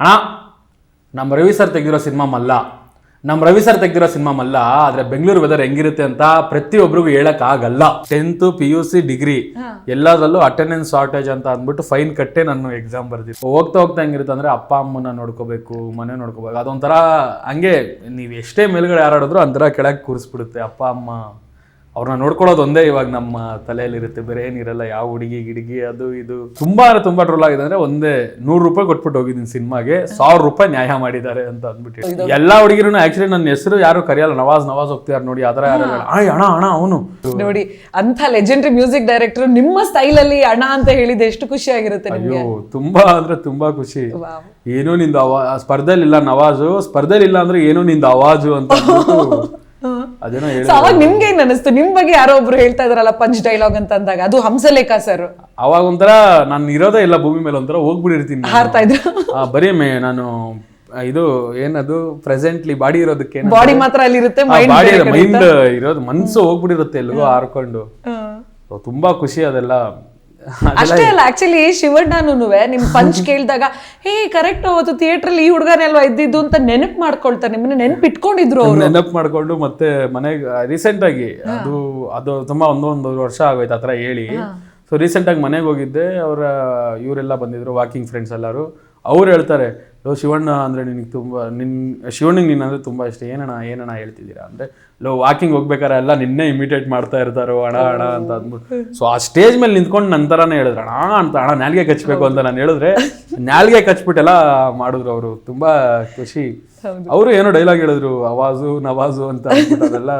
ಅಣ್ಣ ನಮ್ಮ ರವಿ ಸರ್ ತೆಗೆದಿರೋ ಸಿನಿಮಾ ಮಲ್ಲ. ನಮ್ಮ ರವಿ ಸರ್ ತೆಗೆದಿರೋ ಸಿನಿಮಾ ಮಲ್ಲ ಆದ್ರೆ ಬೆಂಗಳೂರು ವೆದರ್ ಹೆಂಗಿರುತ್ತೆ ಅಂತ ಪ್ರತಿಯೊಬ್ಬರಿಗೂ ಹೇಳಕ್ ಆಗಲ್ಲ. Tenth P U C degree ಎಲ್ಲದರಲ್ಲೂ ಅಟೆಂಡೆನ್ಸ್ ಶಾರ್ಟೇಜ್ ಅಂತ ಅಂದ್ಬಿಟ್ಟು ಫೈನ್ ಕಟ್ಟೆ ನಾನು ಎಕ್ಸಾಮ್ ಬರ್ದಿದ್ದೆ. ಹೋಗ್ತಾ ಹೋಗ್ತಾ ಹೆಂಗಿರುತ್ತೆ ಅಂದ್ರೆ ಅಪ್ಪ ಅಮ್ಮನ ನೋಡ್ಕೋಬೇಕು ಮನೆ ನೋಡ್ಕೋಬೇಕು. ಅದೊಂಥರ ಹಂಗೆ ನೀವು ಎಷ್ಟೇ ಮೇಲ್ಗಡೆ ಯಾರಾಡಿದ್ರು ಒಂಥರ ಕೆಳಗೆ ಕೂರಿಸ್ಬಿಡುತ್ತೆ ಅಪ್ಪ ಅಮ್ಮ. ಅವ್ರನ್ನ ನೋಡ್ಕೊಳ್ಳೋದು ಒಂದೇ ಇವಾಗ ನಮ್ಮ ತಲೆಯಲ್ಲಿರುತ್ತೆ. ಬೇರೆ ಏನಿರಲ್ಲ ಯಾವ ಹುಡುಗಿ ಗಿಡಗಿ ಅದು ಇದು. ತುಂಬಾ ಅಂದ್ರೆ ತುಂಬಾ ಟ್ರೋಲ್ ಆಗಿದೆ ಅಂದ್ರೆ ಒಂದೇ ನೂರು ರೂಪಾಯಿ ಕೊಟ್ಬಿಟ್ಟು ಹೋಗಿದ್ದೀನಿ ಸಿನಿಮಾಗೆ. ಸಾವಿರ ರೂಪಾಯಿ ನ್ಯಾಯ ಮಾಡಿದ್ದಾರೆ ಅಂತ ಅಂದ್ಬಿಟ್ಟು ಎಲ್ಲಾ ಹುಡುಗಿರು ಆಕ್ಚುಲಿ ನನ್ನ ಹೆಸರು ಯಾರು ಕರೆಯಲ್ಲ. ನವಾಜ್ ನವಾಜ್ ಹೋಗ್ತಿದಾರೆ ನೋಡಿ ಆ ಥರ ಯಾರು ಆಯ್ ಅಣ್ಣ ಅಣ ಅವನು. ನೋಡಿ ಅಂತ ಲೆಜೆಂಡ್ರಿ ಮ್ಯೂಸಿಕ್ ಡೈರೆಕ್ಟರ್ ನಿಮ್ಮ ಸ್ಟೈಲ್ ಅಲ್ಲಿ ಅಣ್ಣ ಅಂತ ಹೇಳಿದೆ ಎಷ್ಟು ಖುಷಿ ಆಗಿರುತ್ತೆ ಅಯ್ಯೋ ತುಂಬಾ ಅಂದ್ರೆ ತುಂಬಾ ಖುಷಿ. ಏನೋ ನಿಂದ ಅವಾ ಸ್ಪರ್ಧೆಲಿ ಇಲ್ಲ ನವಾಜು. ಸ್ಪರ್ಧೆಲಿ ಇಲ್ಲ ಅಂದ್ರೆ ಏನೋ ನಿಂದ ಅವಾಜು ಅಂತ ಸೊ ಅವಾಗ ನಿಮ್ಗೆ ಏನ್ ಅನಿಸ್ತು ನಿಮ್ ಬಗ್ಗೆ ಯಾರೋ ಒಬ್ರು ಹೇಳ್ತಾ ಇದ್ರಲ್ಲ ಪಂಚ್ ಡೈಲಾಗ್ ಅಂತ ಅಂದಾಗ ಅದು ಹಂಸಲೇಖ ಸರ್ ಅವಾಗ ಒಂಥರ ನಾನು ಇರೋದೇ ಇಲ್ಲ ಭೂಮಿ ಮೇಲೆ ಒಂಥರ ಹೋಗ್ಬಿಟ್ಟಿರ್ತೀನಿ ನಾನು. ಹಾರ್ತಾ ಇದ್ರು? ಬರೀ ಮೇ ನಾನು ಇದು ಏನದು ಪ್ರೆಸೆಂಟ್ಲಿ ಬಾಡಿ ಇರೋದಕ್ಕೆ ಬಾಡಿ ಮಾತ್ರ ಅಲ್ಲಿ ಇರುತ್ತೆ ಬಾಡಿ ಮೈಂಡ್ ಇರೋದು ಮನ್ಸು ಹೋಗ್ಬಿಟ್ಟಿರುತ್ತೆ ಎಲ್ಗೋ ಹಾರ್ಕೊಂಡು ತುಂಬಾ ಖುಷಿ ಅದೆಲ್ಲ. ಅಷ್ಟೇ ಅಲ್ಲ ಆಕ್ಚುಲಿ ಶಿವಣ್ಣನೂ ನಿಮ್ ಪಂಚ್ ಕೇಳಿದಾಗ ಹೇ ಕರೆಕ್ಟ್ ಅವತ್ತು ಥಿಯೇಟರ್ ಅಲ್ಲಿ ಈ ಹುಡುಗನೇ ಅಲ್ವಾ ಇದ್ದಿದ್ದು? ಅಂತ ನೆನಪು ಮಾಡ್ಕೊಳ್ತಾರೆ ನಿಮ್ಮನ್ನ ನೆನಪು ಇಟ್ಕೊಂಡಿದ್ರು ಅವ್ರು. ನೆನಪು ಮಾಡ್ಕೊಂಡು ಮತ್ತೆ ಮನೆಗೆ ರೀಸೆಂಟ್ ಆಗಿ ಅದು ಅದು ತುಂಬಾ ಒಂದೊಂದು ವರ್ಷ ಆಗೋಯ್ತು ಆತರ ಹೇಳಿ. ಸೊ ರೀಸೆಂಟ್ ಆಗಿ ಮನೆಗೆ ಹೋಗಿದ್ದೆ ಅವರ ಇವರೆಲ್ಲ ಬಂದಿದ್ರು ವಾಕಿಂಗ್ ಫ್ರೆಂಡ್ಸ್ ಎಲ್ಲರೂ. ಅವ್ರು ಹೇಳ್ತಾರೆ ಲೋ ಶಿವಣ್ಣ ಅಂದ್ರೆ ನಿನಗೆ ತುಂಬಾ ನಿನ್ನ ಶಿವಣ್ಣಿಗೆ ನೀನ್ ಅಂದ್ರೆ ತುಂಬಾ ಇಷ್ಟ. ಏನಣ್ಣ ಏನಣ್ಣ ಹೇಳ್ತಿದ್ದೀರಾ ಅಂದ್ರೆ ಲೋ ವಾಕಿಂಗ್ ಹೋಗ್ಬೇಕಾರೆ ಎಲ್ಲ ನಿನ್ನೆ ಇಮಿಟೇಟ್ ಮಾಡ್ತಾ ಇರ್ತಾರೋ ಅಣ ಅಣ ಅಂತ ಅಂದ್ಬಿಟ್ಟು ಸೊ ಆ ಸ್ಟೇಜ್ ಮೇಲೆ ನಿಂತ್ಕೊಂಡು ನಂತರನೇ ಹೇಳಿದ್ರು ಅಣ ಅಂತ ಅಣ ನಾಲ್ಗೆ ಕಚ್ಚಬೇಕು ಅಂತ ನಾನು ಹೇಳಿದ್ರೆ ನಾಲ್ಗೆ ಕಚ್ಬಿಟ್ಟೆಲ್ಲ ಮಾಡಿದ್ರು ಅವರು. ತುಂಬಾ ಖುಷಿ. ಅವರು ಏನೋ ಡೈಲಾಗ್ ಹೇಳಿದ್ರು ಅವಾಜು ನವಾಜು ಅಂತ ಅದೆಲ್ಲ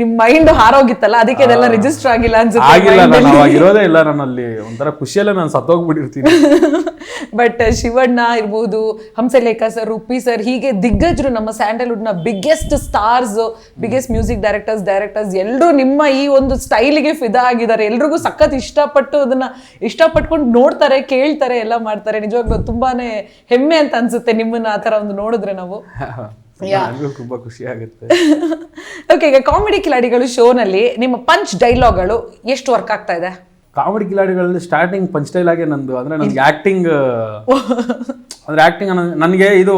ನಿಮ್ ಮೈಂಡ್ ಹಾರೋಗಿತ್ತಲ್ಲ ಅದಕ್ಕೆ ಅದೆಲ್ಲ ರಿಜಿಸ್ಟರ್ ಆಗಿಲ್ಲ ಅನ್ಸುತ್ತೆ ಆಗಿಲ್ಲ ನಾನು ಅವಾಗ ಇರೋದೇ ಇಲ್ಲ ನನ್ನಲ್ಲಿ ಒಂಥರ ಖುಷಿಯಲ್ಲೇ ನಾನು ಸತ್ತೋಗ್ಬಿಟ್ಟಿರ್ತೀನಿ. ಬಟ್ ಶಿವಣ್ಣ ಇರ್ಬೋದು ಹಂಸಲೇಖ ಸರ್ ಉಪ್ಪಿ ಸರ್ ಹೀಗೆ ದಿಗ್ಗಜರು ನಮ್ಮ ಸ್ಯಾಂಡಲ್ವುಡ್ನ biggest stars biggest music directors directors ಎಲ್ಲರೂ ನಿಮ್ಮ ಈ ಒಂದು ಸ್ಟೈಲ್ಗೆ ಫಿದಾ ಆಗಿದ್ದಾರೆ. ಎಲ್ರಿಗೂ ಸಖತ್ ಇಷ್ಟಪಟ್ಟು ಅದನ್ನ ಇಷ್ಟಪಟ್ಕೊಂಡು ನೋಡ್ತಾರೆ ಕೇಳ್ತಾರೆ ಎಲ್ಲ ಮಾಡ್ತಾರೆ. ನಿಜವಾಗ್ಲೂ ತುಂಬಾನೇ ಹೆಮ್ಮೆ ಅಂತ ಅನ್ಸುತ್ತೆ ನಿಮ್ಮನ್ನ ಆ ತರ ಒಂದು ನೋಡಿದ್ರೆ ನಾವು. ನನಗೂ ತುಂಬಾ ಖುಷಿ ಆಗುತ್ತೆ. ಓಕೆ ಈಗ ಕಾಮಿಡಿ ಕಿಲಾಡಿಗಳು ಶೋನಲ್ಲಿ ನಿಮ್ಮ ಪಂಚ್ ಡೈಲಾಗ್ಗಳು ಎಷ್ಟು ವರ್ಕ್ ಆಗ್ತಾ ಇದೆ? ಕಾಮಿಡಿ ಕಿಲಾಡಿಗಳಲ್ಲಿ ಸ್ಟಾರ್ಟಿಂಗ್ ಪಂಚ್ ಸ್ಟೈಲ್ ಆಗಿ ನಂದು. ಅಂದ್ರೆ ನನಗೆ ಆಕ್ಟಿಂಗ್ ಅಂದ್ರೆ ಆಕ್ಟಿಂಗ್ ನನಗೆ ಇದು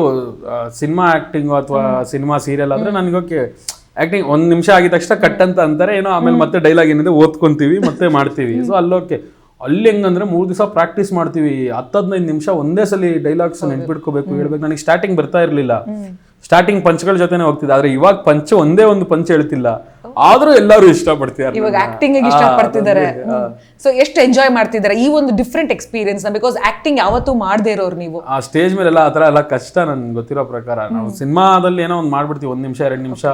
ಸಿನಿಮಾ ಆಕ್ಟಿಂಗ್ ಅಥವಾ ಸಿನಿಮಾ ಸೀರಿಯಲ್ ಆದ್ರೆ ನನಗೆ ಓಕೆ ಆಕ್ಟಿಂಗ್ ಒಂದ್ ನಿಮಿಷ ಆಗಿದ ತಕ್ಷಣ ಕಟ್ ಅಂತ ಅಂತಾರೆ ಏನೋ ಆಮೇಲೆ ಮತ್ತೆ ಡೈಲಾಗ್ ಏನಿದೆ ಓದ್ಕೊಂತೀವಿ ಮತ್ತೆ ಮಾಡ್ತೀವಿ. ಸೊ ಅಲ್ಲೋಕೆ ಅಲ್ಲಿ ಹೆಂಗಂದ್ರೆ ಮೂರ್ ದಿವಸ ಪ್ರಾಕ್ಟೀಸ್ ಮಾಡ್ತೀವಿ. ಹತ್ತು ಹದಿನೈದು ನಿಮಿಷ ಒಂದೇ ಸಲ ಡೈಲಾಗ್ಸ್ ನೆನ್ಪಿಟ್ಕೋಬೇಕು ಹೇಳ್ಬೇಕು. ನನಗೆ ಸ್ಟಾರ್ಟಿಂಗ್ ಬರ್ತಾ ಇರ್ಲಿಲ್ಲ. ಸ್ಟಾರ್ಟಿಂಗ್ ಪಂಚಗಳ ಜೊತೆನೆ ಹೋಗ್ತಿದ್ದೆ ಆದ್ರೆ ಇವಾಗ ಪಂಚ ಒಂದೇ ಒಂದು ಪಂಚ್ ಹೇಳ್ತಿಲ್ಲ. ಆದ್ರೂ ಎಲ್ಲರೂ ಇಷ್ಟಪಡ್ತಿದ್ದಾರೆ ಇವಾಗ ಆಕ್ಟಿಂಗ್ ಇಷ್ಟಪಡ್ತಿದ್ದಾರೆ. ಸೊ ಎಷ್ಟು ಎಂಜಾಯ್ ಮಾಡ್ತಿದ್ದಾರೆ ಈ ಒಂದು ಡಿಫ್ರೆಂಟ್ ಎಕ್ಸ್ಪೀರಿಯನ್ಸ್ ಬಿಕಾಸ್ ಆಕ್ಟಿಂಗ್ ಯಾವತ್ತೂ ಮಾಡದೇ ಇರೋರು ನೀವು. ಆ ಸ್ಟೇಜ್ ಮೇಲೆಲ್ಲ ಆ ಥರ ಎಲ್ಲ ಕಷ್ಟ ನನ್ಗೆ ಗೊತ್ತಿರೋ ಪ್ರಕಾರ. ನಾವು ಸಿನಿಮಾದಲ್ಲಿ ಏನೋ ಒಂದು ಮಾಡ್ಬಿಡ್ತೀವಿ. ಒಂದ್ ನಿಮಿಷ ಎರಡು ನಿಮಿಷ.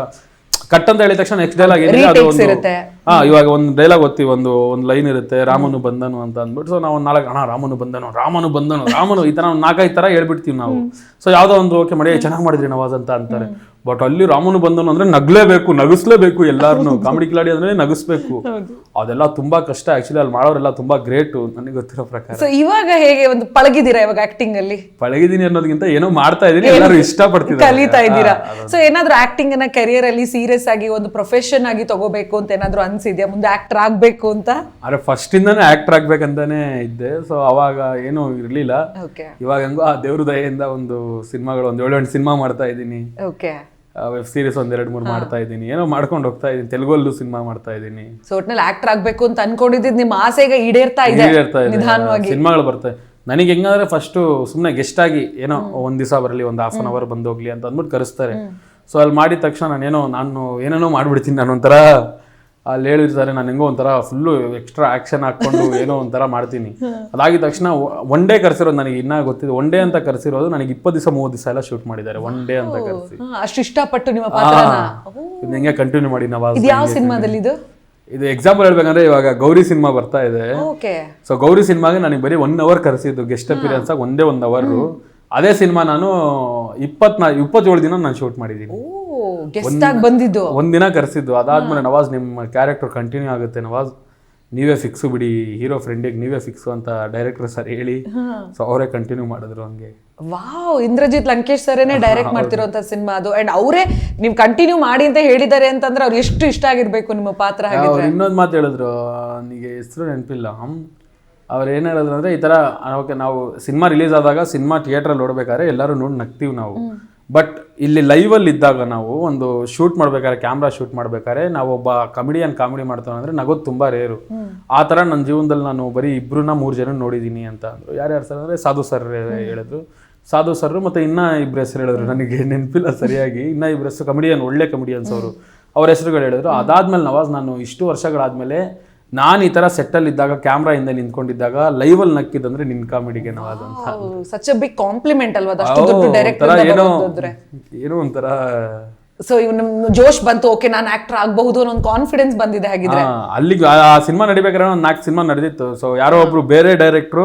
ಕಟ್ ಅಂತ ಹೇಳಿದ ತಕ್ಷಣ ನೆಕ್ಸ್ಟ್ ಡೈಲಾಗ್ ಏನಿದೆ ಅದು ಒಂದು ಇರುತ್ತೆ. ಹಾ ಇವಾಗ ಒಂದು ಡೈಲಾಗ್ ಓದ್ತೀವಿ ಒಂದು ಒಂದು ಲೈನ್ ಇರುತ್ತೆ ರಾಮನು ಬಂದನು ಅಂತ ಅಂದ್ಬಿಟ್ಟು ಸೊ ನಾವು ನಾಲ್ಕು ಅಣ್ಣ ರಾಮನು ಬಂದನು ರಾಮನು ಬಂದನು ರಾಮನು ಈ ತರ ನಾಲ್ಕೈದು ತರ ಹೇಳ್ಬಿಡ್ತೀವಿ ನಾವು. ಸೊ ಯಾವ್ದೋ ಒಂದು ಓಕೆ ಮಾಡಿ ಚೆನ್ನಾಗಿ ಮಾಡಿದ್ರಿ ನವಾಜ್ ಅಂತ ಅಂತಾರೆ. ಬಟ್ ಅಲ್ಲಿ ರಾಮನು ಬಂದನು ಅಂದ್ರೆ ನಗ್ಲೇಬೇಕು ನಗಿಸ್ಲೇಬೇಕು ಎಲ್ಲಾರನು. ಕಾಮಿಡಿ ಕಿಲಾಡಿ ಅಂದ್ರೆ ನಗಿಸ್ಬೇಕು. ಅದೆಲ್ಲ ತುಂಬಾ ಕಷ್ಟ ಆಕ್ಚುಲಿ ಅಲ್ಲಿ ಮಾಡೋರೆಲ್ಲ ತುಂಬಾ ಗ್ರೇಟ್ ನನಗೆ ಗೊತ್ತಿರೋ ಪ್ರಕಾರ. ಸೊ ಇವಾಗ ಹೇಗೆ ಒಂದು ಪಳಗಿದ್ದೀರಾ ಇವಾಗ ಆಕ್ಟಿಂಗ್ ಅಲ್ಲಿ? ಪಳಗಿದೀನಿ ಅನ್ನೋದಕ್ಕಿಂತ ಏನೋ ಮಾಡ್ತಾ ಇದೀನಿ ಎಲ್ಲರೂ ಪಡ್ತೀನಿ ಕಲಿತಾ ಇದ್ದೀರಾ? ಸೊ ಏನಾದ್ರೂ ಆಕ್ಟಿಂಗ್ ಅನ್ನ ಕೆರಿಯರ್ ಅಲ್ಲಿ ಸೀರಿಯಸ್ ಆಗಿ ಒಂದು ಪ್ರೊಫೆಷನ್ ಆಗಿ ತಗೋಬೇಕು ಅಂತ ಏನಾದ್ರೂ ಅನ್ಸಿದ್ಯಾ? ಮುಂದೆ ಆಕ್ಟರ್ ಆಗ್ಬೇಕು ಅಂತ? ಆದ್ರೆ ಫಸ್ಟ್ ಇಂದಾನೆ ಆಕ್ಟರ್ ಆಗ್ಬೇಕಂತಾನೆ ಇದ್ದೆ. ಸೊ ಅವಾಗ ಏನೂ ಇರ್ಲಿಲ್ಲ. ಇವಾಗ ಹೆಂಗೋ ಆ ದೇವ್ರ ದಯೆಯಿಂದ ಒಂದು ಸಿನಿಮಾಗಳು ಒಂದು ಏಳು ಎಂಟು ಸಿನಿಮಾ ಮಾಡ್ತಾ ಇದ್ದೀನಿ. ಓಕೆ ವೆಬ್ ಸೀರೀಸ್ ಒಂದ್ ಎರಡ್ ಮೂರು ಮಾಡ್ತಾ ಇದ್ದೀನಿ. ಏನೋ ಮಾಡ್ಕೊಂಡು ಹೋಗ್ತಾ ಇದ್ದೀನಿ. ತೆಲುಗಲ್ಲೂ ಸಿನಿಮಾ ಮಾಡ್ತಾ ಇದ್ದೀನಿ. ಸೊ ಒಟ್ನಲ್ಲಿ ಆಕ್ಟರ್ ಆಗ್ಬೇಕು ಅಂತ ಅನ್ಕೊಂಡಿದ್ದು ನಿಮ್ಮ ಆಸೆಗೆ ಈಡೇರ್ತಾ ಇದೆ ಇರ್ತಾ ಇದೆ. ನಿಧಾನವಾಗಿ. ಸಿನಿಮಾಗಳು ಬರ್ತವೆ ನನಗೆ ಹೆಂಗಂದ್ರೆ ಫಸ್ಟ್ ಸುಮ್ಮನೆ ಗೆಸ್ಟ್ ಆಗಿ ಏನೋ ಒಂದ್ ದಿವಸ ಬರಲಿ ಒಂದು ಹಾಫ್ ಅನ್ ಅವರ್ ಬಂದೋಗ್ಲಿ ಅಂತ ಅಂದ್ಬಿಟ್ಟು ಕರೆಸ್ತಾರೆ. ಸೊ ಅಲ್ಲಿ ಮಾಡಿದ ತಕ್ಷಣ ನಾನೇನೋ ನಾನು ಏನೇನೋ ಮಾಡ್ಬಿಡ್ತೀನಿ ನಾನು ಒಂಥರ ಅಲ್ಲಿ ಹೇಳಿರ್ತಾರೆ ನಾನು ಹೆಂಗೋ ಒಂಥರ ಫುಲ್ಲು ಎಕ್ಸ್ಟ್ರಾ ಆ್ಯಕ್ಷನ್ ಹಾಕೊಂಡು ಏನೋ ಒಂಥರ ಮಾಡ್ತೀನಿ. ಅದಾಗಿದ ತಕ್ಷಣ ಒನ್ ಡೇ ಕರ್ಸಿರೋದು ನನಗೆ ಇನ್ನ ಗೊತ್ತಿದೆ. ಒನ್ ಡೇ ಅಂತ ಕರ್ಸಿರೋದು ನನಗೆ ಇಪ್ಪತ್ತು ದಿವಸ ಮೂವತ್ತು ದಿವಸ ಎಲ್ಲ ಶೂಟ್ ಮಾಡಿದ್ದಾರೆ ಒನ್ ಡೇ ಅಂತ ಕರೆಸಿ. ಅಷ್ಟು ಇಷ್ಟಪಟ್ಟು ನಿಮ್ಮ ಪಾತ್ರನ? ಇದು ಹೆಂಗೆ ಕಂಟಿನ್ಯೂ ಮಾಡಿ ನಾವು ಇದು ಯಾವ ಸಿನಿಮಾದಲ್ಲಿ ಇದು? ಇದು ಎಕ್ಸಾಂಪಲ್ ಹೇಳ್ಬೇಕಂದ್ರೆ ಇವಾಗ ಗೌರಿ ಸಿನಿಮಾ ಬರ್ತಾ ಇದೆ. ಸೊ ಗೌರಿ ಸಿನಿಮಾಗೆ ನನಗೆ ಬರೀ ಒನ್ ಅವರ್ ಕರೆಸಿದ್ದು ಗೆಸ್ಟ್ ಅಪಿರಿಯನ್ಸ್ ಆಗಿ ಒಂದೇ ಒಂದು ಅವರ್ ಅದೇ ಸಿನಿಮಾ ನಾನು ಇಪ್ಪತ್ನಾ ಇಪ್ಪತ್ತೇಳು ದಿನ ನಾನು ಶೂಟ್ ಮಾಡಿದ್ದೀನಿ. ಗೆಸ್ಟ್ ಆಗಿ ಬಂದಿದ್ದು. ಒಂದಿನ ಕರೆಸಿದ್ದು. ಅದಾದ್ಮೇಲೆ ನವಾಜ್ ನಿಮ್ಮ ಕ್ಯಾರೆಕ್ಟರ್ ಕಂಟಿನ್ಯೂ ಆಗುತ್ತೆ ನವಾಜ್. ನೀವೇ ಫಿಕ್ಸ್ ಬಿಡಿ ಹೀರೋ ಫ್ರೆಂಡಿಗೆ ನೀವೇ ಫಿಕ್ಸ್ ಅಂತ ಡೈರೆಕ್ಟರ್ ಸರ್ ಹೇಳಿ. ಸೊ ಅವರೇ ಕಂಟಿನ್ಯೂ ಮಾಡಿದ್ರು ಹಂಗೆ. ವಾವ್ ಇಂದ್ರಜಿತ್ ಲಂಕೇಶ್ ಸರೇನೆ ಡೈರೆಕ್ಟ್ ಮಾಡ್ತಿರೋಂತ ಸಿನಿಮಾ ಅದು. ಅಂಡ್ ಅವರೇ ನೀವು ಕಂಟಿನ್ಯೂ ಮಾಡಿ ಅಂತ ಹೇಳಿದ್ದಾರೆ ಅಂತಂದ್ರೆ ಅವ್ರು ಎಷ್ಟು ಇಷ್ಟ ಆಗಿರ್ಬೇಕು ನಿಮ್ಮ ಪಾತ್ರ ಅವ್ರು ಇನ್ನೊಂದು ಮಾತು ಹೇಳಿದ್ರು ನಿಮಗೆ ಹೆಸರು ನೆನಪಿಲ್ಲ. ಅವ್ರು ಏನು ಹೇಳಿದ್ರು ಅಂದರೆ ಈ ಥರ ಓಕೆ ನಾವು ಸಿನಿಮಾ ರಿಲೀಸ್ ಆದಾಗ ಸಿನಿಮಾ ಥಿಯೇಟ್ರಲ್ಲಿ ನೋಡ್ಬೇಕಾದ್ರೆ ಎಲ್ಲರೂ ನೋಡಿ ನಗ್ತೀವಿ ನಾವು. ಬಟ್ ಇಲ್ಲಿ ಲೈವಲ್ಲಿ ಇದ್ದಾಗ ನಾವು ಒಂದು ಶೂಟ್ ಮಾಡ್ಬೇಕಾದ್ರೆ ಕ್ಯಾಮ್ರಾ ಶೂಟ್ ಮಾಡ್ಬೇಕಾದ್ರೆ ನಾವು ಒಬ್ಬ ಕಮಿಡಿಯನ್ ಕಾಮಿಡಿ ಮಾಡ್ತಾನೆ ಅಂದರೆ ನಗೋದು ತುಂಬ ರೇರು ಆ ಥರ ನನ್ನ ಜೀವನದಲ್ಲಿ ನಾನು ಬರೀ ಇಬ್ಬರನ್ನ ಮೂರು ಜನ ನೋಡಿದ್ದೀನಿ ಅಂತ ಅಂದರು. ಯಾರ್ಯಾರು ಸರ್ ಅಂದರೆ ಸಾಧು ಸರ್ ಹೇಳಿದ್ರು. ಸಾಧು ಸರ್ ಮತ್ತೆ ಇನ್ನ ಇಬ್ರು ಹೆಸರು ಹೇಳಿದ್ರು ನನಗೆ ನೆನಪಿಲ್ಲ ಸರಿಯಾಗಿ. ಇನ್ನ ಇಬ್ರು ಹೆಸರು ಕಮಿಡಿಯನ್ ಒಳ್ಳೆ ಕಮಿಡಿಯನ್ಸ್ ಅವರು. ಅವ್ರ ಹೆಸರುಗಳು ಹೇಳಿದ್ರು. ಅದಾದ್ಮೇಲೆ ನವಾಜ್ ನಾನು ಇಷ್ಟು ವರ್ಷಗಳಾದ್ಮೇಲೆ ನಾನು ಈ ತರ ಸೆಟ್ಟಲ್ಲಿ ಇದ್ದಾಗ ಕ್ಯಾಮ್ರಾ ಹಿಂದೆ ನಿಂತ್ಕೊಂಡಿದ್ದಾಗ ಲೈವಲ್ಲಿ ನಕ್ಕಿದಂದ್ರೆ ನಿನ್ ಕಾಮಿಡಿಗೆ ನಾವು ಅಂತ ಸಚ್ ಬಿಗ್ ಕಾಂಪ್ಲಿಮೆಂಟ್ ಅಲ್ವಾ ಏನೋ ಒಂಥರ ಸೊ ಇವ್ ನಮ್ ಜೋಶ್ ಬಂತು ಓಕೆ ನಾನು ಆಕ್ಟರ್ ಆಗಬಹುದು ಅನ್ನೋ ಕಾನ್ಫಿಡೆನ್ಸ್ ಬಂದಿದೆ ಹಾಗಿದ್ರೆ. ಅಲ್ಲಿಗೆ ಆ- ಸಿನಿಮಾ ನಡಿಬೇಕಾದ್ರೆ ಒಂದು ನಾಲ್ಕು ಸಿನಿಮಾ ನಡೆದಿತ್ತು. ಸೊ ಯಾರೋ ಒಬ್ರು ಬೇರೆ ಡೈರೆಕ್ಟ್ರು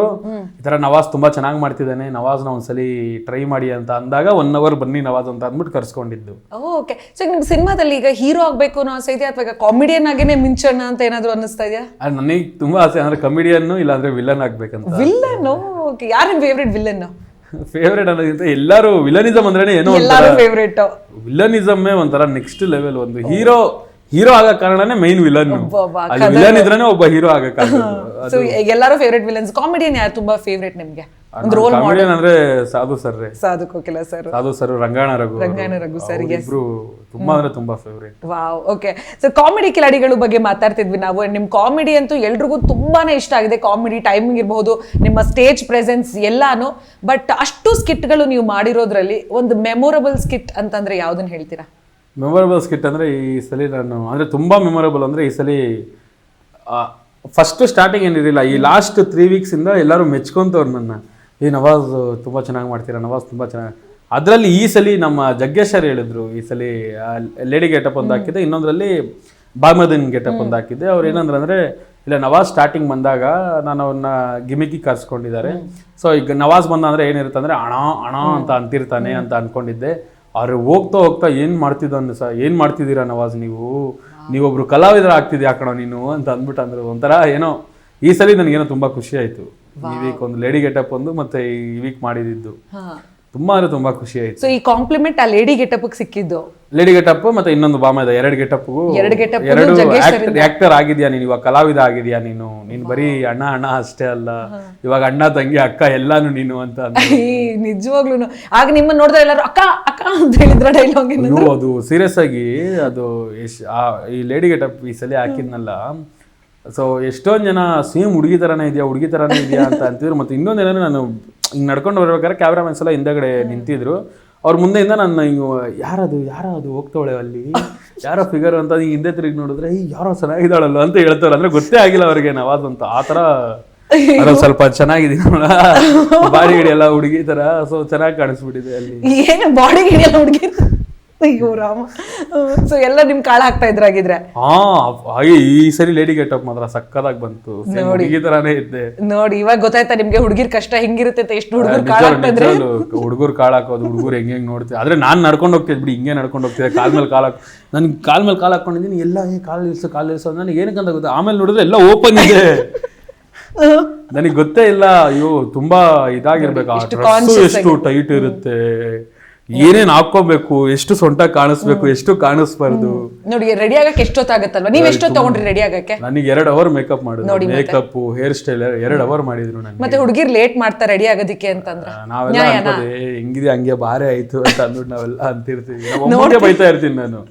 ಈ ತರ ನವಾಜ್ ತುಂಬಾ ಚೆನ್ನಾಗಿ ಮಾಡ್ತಿದ್ದಾನೆ ನವಾಜ್ನ ಒಂದ್ಸಲಿ ಟ್ರೈ ಮಾಡಿ ಅಂತ ಅಂದಾಗ ಒನ್ ಅವರ್ ಬನ್ನಿ ನವಾಜ್ ಅಂತ ಅಂದ್ಬಿಟ್ಟು ಕರ್ಸ್ಕೊಂಡಿದ್ದು. ಓಕೆ ಸೊ ನಿಮ್ ಸಿನಿಮಾದಲ್ಲಿ ಈಗ ಹೀರೋ ಆಗಬೇಕು ಅನ್ನೋ ಆಸೆ ಇದೆಯಾ? ಅಥವಾ ಕಾಮಿಡಿಯನ್ ಆಗೇನೆ ಮಿಂಚಣ್ಣ ಅಂತ ಏನಾದ್ರು ಅನ್ನಿಸ್ತಾ ಇದೆಯಾ? ನನಗೆ ತುಂಬಾ ಆಸೆ ಅಂದ್ರೆ ಕಮಿಡಿಯನ್ನು ಇಲ್ಲಾಂದ್ರೆ ವಿಲನ್ ಆಗ್ಬೇಕಂತ. ವಿಲ್ಲನ್ ಓಕೆ ಯಾರು ನಿಮ್ಮ ಫೇವ್ರೆಟ್ ವಿಲ್ಲನ್ ಫೇವ್ರೇಟ್ ಅನ್ನೋದಿಂತ ಎಲ್ಲರೂ ವಿಲನಿಸಮ್ ಅಂದ್ರೆ ಏನೋ ಎಲ್ಲಾರು ಫೇವ್ರೇಟ್ ವಿಲನಿಸಮ್ ಒಂಥರ ನೆಕ್ಸ್ಟ್ ಲೆವೆಲ್ ಒಂದು ಹೀರೋ ಹೀರೋ ಆಗೋ ಕಾರಣನೇ ಮೈನ್ ವಿಲನ್ ವಿಲನ್ ಇದ್ರೇನೆ ಒಬ್ಬ ಹೀರೋ ಆಗಕ್ಕಾಗ ಸೊ ಎಲ್ಲಾರು ಫೇವ್ರೇಟ್ ವಿಲನ್ಸ್ ಕಾಮಿಡಿಯನ್ ಯಾರು ತುಂಬಾ ಫೇವ್ರೇಟ್ ನಿಮ್ಗೆ? ಒಂದು ರೋಲ್ ಮಾಡೆಲ್ ಅಂದ್ರೆ Sadhu sir Sadhu Kokila sir Sadhu sir Rangayana Raghu. Rangayana Raghu sir ಇಬ್ರು ತುಂಬಾ ಅಂದ್ರೆ ತುಂಬಾ favourite wow okay so comedy ಕಿಲಾಡಿಗಳ ಬಗ್ಗೆ ಮಾತಾಡ್ತಿದ್ವಿ ನಾವು. ನಿಮ್ ಕಾಮಿಡಿ ಅಂತೂ ಎಲ್ರಿಗೂ ತುಂಬಾನೇ ಇಷ್ಟ ಆಗಿದೆ. ಕಾಮಿಡಿ ಟೈಮಿಂಗ್ ಇರಬಹುದು ನಿಮ್ಮ ಸ್ಟೇಜ್ ಪ್ರೆಸೆನ್ಸ್ ಎಲ್ಲಾನು. ಬಟ್ ಅಷ್ಟು ಸ್ಕಿಟ್ಗಳು ನೀವು ಮಾಡಿರೋದ್ರಲ್ಲಿ ಒಂದು ಮೆಮೊರಬಲ್ ಸ್ಕಿಟ್ ಅಂತಂದ್ರೆ ಯಾವ್ದನ್ನ ಹೇಳ್ತೀರಾ? ಮೆಮೊರಬಲ್ ಸ್ಕಿಟ್ ಅಂದ್ರೆ ಈ ಸಲ ನಾನು ಅಂದ್ರೆ ತುಂಬಾ ಮೆಮೊರಬಲ್ ಅಂದ್ರೆ ಈ ಸಲ ಫಸ್ಟ್ ಸ್ಟಾರ್ಟಿಂಗ್ ಏನಿರಲಿಲ್ಲ. ಈ ಲಾಸ್ಟ್ ತ್ರೀ ವೀಕ್ಸ್ ಇಂದ ಎಲ್ಲರೂ ಮೆಚ್ಕೊಂತವ್ರು ನನ್ನ. ಈ ನವಾಜ್ ತುಂಬ ಚೆನ್ನಾಗಿ ಮಾಡ್ತೀರಾ? ನವಾಜ್ ತುಂಬ ಚೆನ್ನಾಗಿ ಅದರಲ್ಲಿ ಈ ಸಲ ನಮ್ಮ ಜಗ್ಗೇಶ್ ಸರ್ ಹೇಳಿದ್ರು ಈ ಸಲ ಲೇಡಿ ಗೆಟಪ್ ಒಂದು ಹಾಕಿದ್ದೆ ಇನ್ನೊಂದರಲ್ಲಿ ಬಾಗ್ಮದಿನ್ ಗೆಟಪ್ ಒಂದು ಹಾಕಿದ್ದೆ ಅವ್ರು ಏನಂದ್ರೆ ಅಂದ್ರೆ ಇಲ್ಲ ನವಾಜ್ ಸ್ಟಾರ್ಟಿಂಗ್ ಬಂದಾಗ ನಾನು ಅವ್ರನ್ನ ಗಿಮಿಕಿ ಕರ್ಸ್ಕೊಂಡಿದ್ದಾರೆ. ಸೊ ಈಗ ನವಾಜ್ ಬಂದ ಅಂದರೆ ಏನಿರುತ್ತೆ ಅಂದ್ರೆ ಅಣ ಅಣ ಅಂತ ಅಂತಿರ್ತಾನೆ ಅಂತ ಅನ್ಕೊಂಡಿದ್ದೆ. ಅವ್ರು ಹೋಗ್ತಾ ಹೋಗ್ತಾ ಏನು ಮಾಡ್ತಿದ್ದಾನೆ ಸರ್ ಏನು ಮಾಡ್ತಿದ್ದೀರಾ ನವಾಜ್ ನೀವು? ನೀವೊಬ್ರು ಕಲಾವಿದರ ಆಗ್ತಿದ್ಯಾ ಕಣೋ ನೀನು? ಅಂತ ಅಂದ್ಬಿಟ್ಟು ಅಂದ್ರು ಒಂಥರ ಏನೋ ಈ ಸಲ ನನಗೇನೋ ತುಂಬಾ ಖುಷಿ ಆಯ್ತು. ಈ ವೀಕ್ ಒಂದು ಲೇಡಿ ಗೆಟಪ್ ಒಂದು ಮತ್ತೆ ಈ ವೀಕ್ ಮಾಡಿದ್ದು. ತುಂಬಾ ಅಂದ್ರೆ ತುಂಬಾ ಖುಷಿ ಆಯ್ತು. ಸೊ ಈ ಕಾಂಪ್ಲಿಮೆಂಟ್ ಆ ಲೇಡಿ ಗೆಟಪ್ ಸಿಕ್ಕಿದ್ದು? ಲೇಡಿ ಗೆಟಪ್ ಮತ್ತೆ ಇನ್ನೊಂದು ಬಾಮ ಇದೆ ಎರಡು ಗೆಟಪ್ ಎರಡು ಗೆಟಪ್ ಎರಡು ಆಕ್ಟರ್ ಆಗಿದ್ಯಾ ನೀನು ಇವಾಗ ಕಲಾವಿದ ಆಗಿದ್ಯಾ ನೀನು? ನೀನು ಬರೀ ಅಣ್ಣ ಅಣ್ಣ ಅಷ್ಟೇ ಅಲ್ಲ. ಇವಾಗ ಅಣ್ಣ ತಂಗಿ ಅಕ್ಕ ಎಲ್ಲಾನು ನೀನು ಅಂತ ನಿಜವಾಗ್ಲೂ ಆಗ ನಿಮ್ಮನ್ನ ನೋಡಿದ್ರೆ ಎಲ್ಲರೂ ಅಕ್ಕ ಅಕ್ಕ ಅಂತ ಹೇಳಿದ್ರ ಡೈಲಾಗ್ ಅದು ಸೀರಿಯಸ್ ಆಗಿ ಅದು ಈ ಲೇಡಿ ಗೆಟಪ್ ಈ ಸಲ ಹಾಕಿದ್ನಲ್ಲ. ಸೊ ಎಷ್ಟೊಂದು ಜನ ಸೇಮ್ ಹುಡುಗಿ ಥರನೇ ಇದೆಯಾ ಹುಡುಗಿ ಥರನೇ ಇದೆಯಾ ಅಂತ ಅಂತಿದ್ರು. ಮತ್ತೆ ಇನ್ನೊಂದು ಏನಂದ್ರೆ ನಾನು ಹಿಂಗೆ ನಡ್ಕೊಂಡು ಬರ್ಬೇಕಾದ್ರೆ ಕ್ಯಾಮ್ರಾಮನ್ಸ್ ಎಲ್ಲ ಹಿಂದೆಗಡೆ ನಿಂತಿದ್ರು. ಅವ್ರ ಮುಂದೆಯಿಂದ ನಾನು ಹಿಂಗೆ ಯಾರದು ಯಾರದು ಹೋಗ್ತಾವಳೆ ಅಲ್ಲಿ? ಯಾರೋ ಫಿಗರ್ ಅಂತ ಹಿಂಗ್ ಹಿಂದೆ ತಿರುಗಿ ನೋಡಿದ್ರೆ ಈ ಯಾರೋ ಚೆನ್ನಾಗಿದ್ದಾಳಲ್ಲ ಅಂತ ಹೇಳ್ತಾರೆ. ಅಂದರೆ ಗೊತ್ತೇ ಆಗಿಲ್ಲ ಅವ್ರಿಗೆ ನವಾಜ್ ಅಂತ. ಆ ಥರ ಸ್ವಲ್ಪ ಸ್ವಲ್ಪ ಚೆನ್ನಾಗಿದ್ದೀನಿ ಬಾಡಿ ಗಿಡಿ ಎಲ್ಲ ಹುಡುಗಿ ತರ ಸೊ ಚೆನ್ನಾಗಿ ಕಾಣಿಸ್ಬಿಟ್ಟಿದೆ ಅಲ್ಲಿ. ಏನು ಬಾಡಿ ಹಿಡಿಯಲ್ಲ ಹುಡುಗಿ ಅಯ್ಯೋ ರಾಮ. ಸೊ ಎಲ್ಲ ನಿಮ್ ಕಾಳ ಹಾಕ್ತಾ ಇದ್ರಾಗಿದ್ರೆ ಹಾ ಹಾಗೆ ಈ ಸರಿ ಲೇಡಿ ಗೆಟಪ್ ಮಾತ್ರ ಸಕ್ಕದಾಗಿ ಬಂತು. ನೋಡಿ. ಈ ತರಾನೇ ಇದ್ದೆ. ನೋಡಿ ಇವಾಗ ಗೊತ್ತಾಯ್ತಾ ನಿಮ್ಗೆ ಹುಡುಗಿರ್ ಕಷ್ಟ ಹೆಂಗಿರುತ್ತೆ ಅಂತ ಎಷ್ಟು ಹುಡುಗರ್ ಕಾಳ ಹಾಕ್ತಾ ಇದ್ರೆ? ಹುಡುಗರು ಕಾಲ್ ಹಾಕೋದು ಹುಡುಗರು ಹೆಂಗ್ ಹೆಂಗ್ ನೋಡ್ತೀವಿ ಆದ್ರೆ ನಾನ್ ನಡ್ಕೊಂಡು ಹೋಗ್ತಿದ್ ಬಿಡಿ ಹಿಂಗೆ ನಡ್ಕೊಂಡು ಹೋಗ್ತಿದ್ದೆ ಕಾಲ್ ಮೇಲೆ ಕಾಲ್ ಹಾಕ್ ನನ್ ಕಾಲ್ ಮೇಲೆ ಕಾಲ್ ಹಾಕೊಂಡಿದ್ದೀನಿ ಎಲ್ಲ ಕಾಲ್ ಇಳಿಸೋ ಕಾಲ್ ಇಲ್ಸು ನನಗೆ ಏನಕ್ಕಂತ ಗೊತ್ತಾ? ಆಮೇಲೆ ನೋಡಿದ್ರೆ ಎಲ್ಲ ಓಪನ್ ಇದೆ. ನನಗೆ ಗೊತ್ತೇ ಇಲ್ಲ ಅಯ್ಯೋ ತುಂಬಾ ಇದಾಗಿರ್ಬೇಕು. ಎಷ್ಟು ಟೈಟ್ ಇರುತ್ತೆ. ಏನೇನ್ ಹಾಕೋಬೇಕು ಎಷ್ಟು ಸೊಂಟ ಕಾಣಿಸ್ಬೇಕು ಎಷ್ಟು ಕಾಣಿಸ್ಬಾರ್ದು? ನೋಡಿ ರೆಡಿ ಆಗಕ್ಕೆ ಎಷ್ಟೊತ್ತಾಗತ್ತಲ್ವಾ? ನೀವ್ ಎಷ್ಟು ತಗೊಂಡ್ರಿ ರೆಡಿ ಆಗಕ್ಕೆ? ನನಗೆ ಎರಡ್ ಅವರ್ ಮೇಕಪ್ ಮಾಡಿದ್ರು. ಮೇಕಪ್ ಹೇರ್ ಸ್ಟೈಲ್ ಎರಡ್ ಅವರ್ ಮಾಡಿದ್ರು ನನಗೆ. ಮತ್ತೆ ಹುಡುಗಿರ್ ಲೇಟ್ ಮಾಡ್ತಾ ರೆಡಿ ಆಗೋದಿಕ್ಕೆ ಅಂತಂದ್ರೆ? ನಾವೆಲ್ಲ ಅನ್ಕೋದೆ ಹೆಂಗಿದೆ ಹಂಗೆ ಬಾರೆ ಆಯ್ತು ಅಂತ ಅಂದ್ಬಿಟ್ಟು ನಾವೆಲ್ಲ ಅಂತಿರ್ತೀವಿ. ನೋಡಿ ಬೈತಾ ಇರ್ತೀನಿ ನಾನು.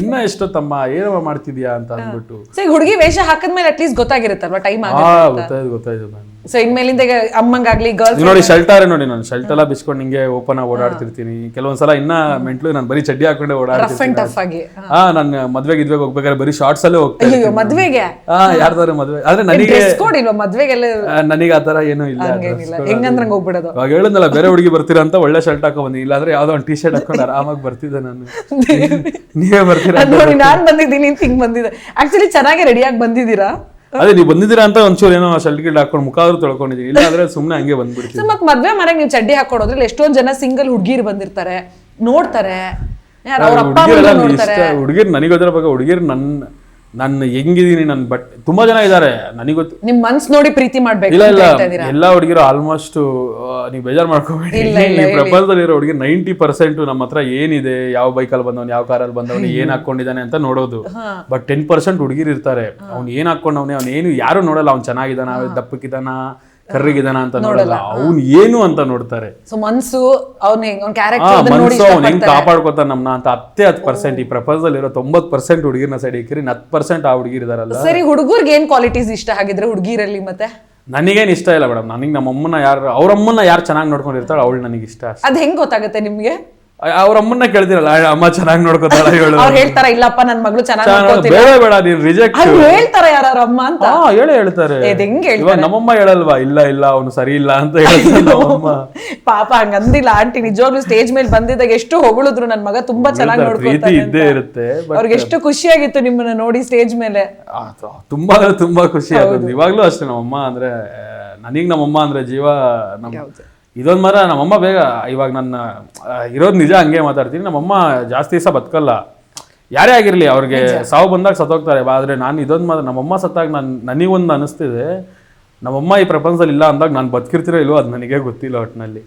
ಇನ್ನ ಎಷ್ಟೊತ್ತಮ್ಮ? ಏನವ ಮಾಡ್ತಿದ್ಯಾ? ಅಂತ ಅಂದ್ಬಿಟ್ಟು. ಹುಡುಗಿ ವೇಷ ಹಾಕದ್ಮೇಲೆ ಅಟ್ಲೀಸ್ಟ್ ಗೊತ್ತಾಗಿರುತ್ತಲ್ವಾ? ಟೈಮ್ ಆಗ ಹಾ ಗೊತ್ತಾಯ್ತು ಗೊತ್ತಾಯ್ತು ನಾನು ಸೊ ಇನ್ಮೇಲಿಂದ ಈಗ ಅಮ್ಮಂಗಾಗ್ಲಿ ಗರ್ಲ್ ನೋಡಿ ಶೆಲ್ಟರ್ ನೋಡಿ ನಾನು ಶೆಲ್ಟ್ ಎಲ್ಲ ಬಿಚ್ಕೊಂಡು ಹಿಂಗೆ ಓಪನ್ ಆಗಿ ಓಡಾಡ್ತಿರ್ತೀನಿ. ಕೆಲವೊಂದ್ಸಲ ಇನ್ನ ಮೆಂಟ್ಲು ನಾನು ಬರೀ ಚಡ್ಡಿ ಹಾಕೊಂಡೆ ರಫ್ ಅಂಡ್ ಟಫ್ ಆಗಿ. ಹಾ. ನಾನು ಮದ್ವೆಗೆ ಇದ್ವೆಗೆ ಹೋಗ್ಬೇಕಾದ್ರೆ ಬರೀ ಶಾರ್ಟ್ಸ್ ಅಲ್ಲೇ ಹೋಗ್ತೀನಿ ಅಯ್ಯೋ ಮದ್ವೆಗೆ? ಹಾ ಯಾರ್ದಾರು ಮದ್ವೆ. ಆದ್ರೆ ನನಗೆ ಡ್ರೆಸ್ ಕೋಡ್ ಇಲ್ವಾ? ಮದ್ವೆಗೆಲ್ಲ ನನಗೆ ಆ ತರ ಏನೂ ಇಲ್ಲ. ಹಂಗೇನಿಲ್ಲ. ಹೆಂಗಂದ್ರಂಗ್ ಹೋಗ್ಬಿಡೋದು? ಅವಾಗ ಹೇಳಿದ್ನಲ್ಲ ಬೇರೆ ಹುಡುಗಿ ಬರ್ತೀರಾ ಅಂತ ಒಳ್ಳೆ ಶರ್ಟ್ ಹಾಕೋ ಬಂದಿ ಇಲ್ಲಾಂದ್ರೆ ಯಾವ್ದೋ ಒಂದು ಟಿ ಶರ್ಟ್ ಹಾಕೊಂಡು ಆರಾಮಾಗಿ ಬರ್ತಿದ್ದೆ ನಾನು. ನೀವೇ ಬರ್ತೀರಾ ನೋಡಿ ನಾನು ಬಂದಿದ್ದೀನಿ ಅಂತ ಹಿಂಗ್ ಬಂದಿದ್ದೆ ಆಕ್ಚುಲಿ ಚೆನ್ನಾಗಿ ರೆಡಿಯಾಗಿ ಬಂದಿದ್ದೀರಾ? ಅದೇ ನೀವು ಬಂದಿದ್ದೀರಾ ಅಂತ ಒಂಚೂರು ಏನೋ ಶರ್ಟ್ ಗಿಡ ಹಾಕೊಂಡು ಮುಖ ಆದ್ರೂ ತೊಳ್ಕೊಂಡಿದ್ದೀನಿ ಇಲ್ಲ ಆದ್ರೆ ಸುಮ್ಮನೆ ಹಂಗೆ ಬಂದ್ಬಿಡ್ತೀನಿ. ಸೊ ಮತ್ ಮದ್ವೆ ಮನೆಗೆ ನೀವು ಚಡ್ಡಿ ಹಾಕೊಡೋದ್ರಲ್ಲಿ ಎಷ್ಟೊಂದ್ ಜನ ಸಿಂಗಲ್ ಹುಡ್ಗಿರ್ ಬಂದಿರ್ತಾರೆ ನೋಡ್ತಾರೆ. ಯಾರು ಅವ್ರ ಅಪ್ಪ ಅಮ್ಮ ನೋಡ್ತಾರೆ. ಹುಡುಗಿರ್ ನನಗೆ ಅದ್ರ ಬಗ್ಗೆ ಹುಡುಗಿರ್ ನನ್ನ ನಾನು ಹೆಂಗಿದೀನಿ ನನ್ ಬಟ್ ತುಂಬಾ ಜನ ಇದ್ದಾರೆ ಗೊತ್ತು. ನಿಮ್ ಮನ್ಸ್ ನೋಡಿ ಪ್ರೀತಿ ಮಾಡ್ಬೇಕು ಇಲ್ಲ ಇಲ್ಲ ಎಲ್ಲ ಹುಡುಗಿರು ಆಲ್ಮೋಸ್ಟ್ ನೀವು ಬೇಜಾರ್ ಮಾಡ್ಕೋಬೇಡಿ. ಈ ಹೇಳಿ. ಪ್ರಪಂಚದಲ್ಲಿ ಇರೋ ಹುಡುಗಿ ನೈಂಟಿ ಪರ್ಸೆಂಟ್ ನಮ್ಮ ಹತ್ರ ಏನಿದೆ ಯಾವ ಬೈಕಲ್ಲಿ ಬಂದವನು ಯಾವ ಕಾರಲ್ಲಿ ಬಂದವನು ಏನ್ ಹಾಕೊಂಡಿದ್ದಾನೆ ಅಂತ ನೋಡೋದು. ಬಟ್ ಟೆನ್ ಪರ್ಸೆಂಟ್ ಹುಡುಗಿರು ಇರ್ತಾರೆ. ಅವ್ನು ಏನ್ ಹಾಕೊಂಡವನೇ ಅವ್ನು ಏನು ಯಾರು ನೋಡಲ್ಲ ಅವ್ನು ಚೆನ್ನಾಗಿದ್ದಾನ ದಪ್ಪಕ್ಕಿದಾನ ಕರ್ರಿಗಿದಾನ ಅಂತ ನೋಡಲ್ಲ. ಅವ್ನು ಏನು ಅಂತ ನೋಡ್ತಾರೆ. ಸೊ ಮನ್ಸು ಅವ್ನ ಅವ್ನ ಕ್ಯಾರೆಕ್ಟರ್ ಮನ್ಸು ಅವ್ನು ಹೆಂಗ್ ಕಾಪಾಡ್ಕೊತಾನ ನಮ್ನ ಅಂತ ಹತ್ತೇ ಹತ್ತು ಪರ್ಸೆಂಟ್ ಈ ಪ್ರಪಂಚದಲ್ಲಿ ಇರೋ ತೊಂಬತ್ ಪರ್ಸೆಂಟ್ ಹುಡುಗಿರ್ನ ಸೈಡ್ ಇಕ್ಕಿರಿ ಹತ್ತು ಪರ್ಸೆಂಟ್ ಆ ಹುಡುಗಿರಿದಾರಲ್ಲ ಸರಿ ಹುಡುಗರ್ಗೆ ಏನ್ ಕ್ವಾಲಿಟೀಸ್ ಇಷ್ಟ ಆಗಿದ್ರೆ ಹುಡುಗಿರಲ್ಲಿ ಮತ್ತೆ? ನನಗೇನು ಇಷ್ಟ ಇಲ್ಲ ಮೇಡಮ್. ನನಗೆ ನಮ್ಮ ಅಮ್ಮನ ಯಾರು ಅವ್ರ ಅಮ್ಮನ ಯಾರು ಚೆನ್ನಾಗಿ ನೋಡ್ಕೊಂಡಿರ್ತಾಳೆ ಅವಳು ನನಗೆ ಇಷ್ಟ ಅದ್ ಹೆಂಗ್ ಗೊತ್ತಾಗುತ್ತೆ ನಿಮ್ಗೆ? ಅವ್ರ ಅಮ್ಮನ್ನ ಕೇಳ್ತಿರಲ್ಲ ಅಮ್ಮ ಚೆನ್ನಾಗಿ ನೋಡ್ಕೋತಾಳ ಹೇಳು. ಅವ್ರು ಹೇಳ್ತಾರ ಇಲ್ಲಪ್ಪ ನನ್ ಮಗಳು ಚೆನ್ನಾಗಿ ಚೆನ್ನಾಗ್- ಬೇಡ ಬೇಡ ನೀನ್ ರಿಜೆಕ್ಟ್ ಅವ್ರು ಹೇಳ್ತಾರ ಯಾರ ಅಮ್ಮ ಅಂತ. ಹಾ ಹೇಳೇ ಹೇಳ್ತಾರೆ. ಇದ್ ಹೆಂಗ್? ಇವಾಗ ನಮ್ಮಮ್ಮ ಹೇಳಲ್ವಾ ಇಲ್ಲ ಇಲ್ಲ ಅವನು ಸರಿ ಇಲ್ಲ ಅಂತ ಹೇಳ್ತಾರೆ ನಮ್ಮಮ್ಮ. ಪಾಪ ಹಂಗ ಅಂದಿಲ್ಲ ಆಂಟಿ ನಿಜವಾಗ್ಲೂ ಸ್ಟೇಜ್ ಮೇಲೆ ಬಂದಿದ್ದಾಗ ಎಷ್ಟು ಹೊಗಳಿದ್ರು ನನ್ ಮಗ ತುಂಬಾ ಚೆನ್ನಾಗಿ ಪ್ರೀತಿ ಇದ್ದೇ ಅಂತ. ಇರುತ್ತೆ ಬಟ್ ಅವ್ರಿಗೆ ಎಷ್ಟು ಖುಷಿಯಾಗಿತ್ತು ನಿಮ್ಮನ್ನ ನೋಡಿ ಸ್ಟೇಜ್ ಮೇಲೆ. ತುಂಬಾ ಅಂದ್ರೆ ತುಂಬಾ ಖುಷಿ ಆಗುತ್ತೆ ಇವಾಗ್ಲೂ ಅಷ್ಟೇ ನಮ್ಮಮ್ಮ ಅಂದ್ರೆ ನನಗ್ ನಮ್ಮಮ್ಮ ಅಂದ್ರೆ ಜೀವ ನಮ್ ಇದೊಂದ್ ಮರ ನಮ್ಮಮ್ಮ ಬೇಗ ಇವಾಗ ನನ್ನ ಇರೋದು ನಿಜ ಹಂಗೆ ಮಾತಾಡ್ತೀನಿ. ನಮ್ಮಮ್ಮ ಜಾಸ್ತಿ ದಿವಸ ಬದುಕಲ್ಲ. ಯಾರೇ ಆಗಿರಲಿ ಅವ್ರಿಗೆ ಸಾವು ಬಂದಾಗ ಸತ್ತೋಗ್ತಾರೆ. ಆದರೆ ಆದ್ರೆ ನಾನು ಇದೊಂದು ಮಾತ್ರ ನಮ್ಮಮ್ಮ ಸತ್ತಾಗ ನಾನು ನನಗೊಂದು ಅನಿಸ್ತಿದೆ. ನಮ್ಮಮ್ಮ ಈ ಪ್ರಪಂಚದಲ್ಲಿ ಇಲ್ಲ ಅಂದಾಗ ನಾನು ಬದುಕಿರ್ತಿರೋ ಇಲ್ವೋ ಅದು ನನಗೆ ಗೊತ್ತಿಲ್ಲ ಒಟ್ಟಿನಲ್ಲಿ